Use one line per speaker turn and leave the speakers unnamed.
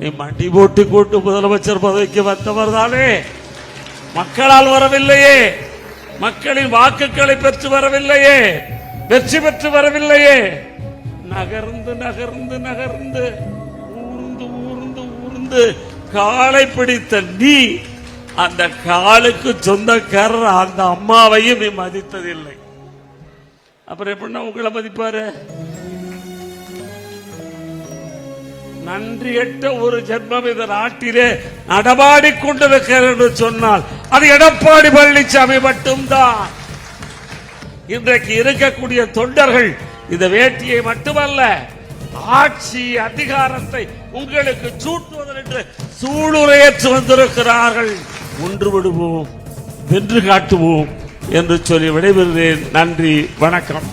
நீ மண்டி போட்டு கூட்டு முதலமைச்சர் பதவிக்கு வந்தவர் தானே மக்களால் வரவில்லையே மக்களின் வாக்குகளை பெற்று வரவில்லையே வெற்றி பெற்று வரவில்லையே நகர்ந்து நகர்ந்து நகர்ந்து ஊர்ந்து ஊர்ந்து ஊர்ந்து காலை பிடித்த நீ அந்த காலுக்கு சொந்தக்காரர் அந்த அம்மாவையும் நீ மதித்ததில்லை அப்புறம் எப்படின்னா உங்களை மதிப்பாரு நன்றி எட்ட ஒரு ஜென்மம் இந்த நாட்டிலே நடமாடி கொண்டிருக்கிறது என்று சொன்னால் அது எடப்பாடி பழனிசாமி மட்டும்தான். இன்றைக்கு இருக்கக்கூடிய தொண்டர்கள் இந்த வேட்டியை மட்டுமல்ல ஆட்சி அதிகாரத்தை உங்களுக்கு சூட்டுவதென்று சூளுரையற்று வந்திருக்கிறார்கள். ஒன்று விடுவோம் வென்று காட்டுவோம் என்று சொல்லி விடைபெறுகிறேன். நன்றி வணக்கம்.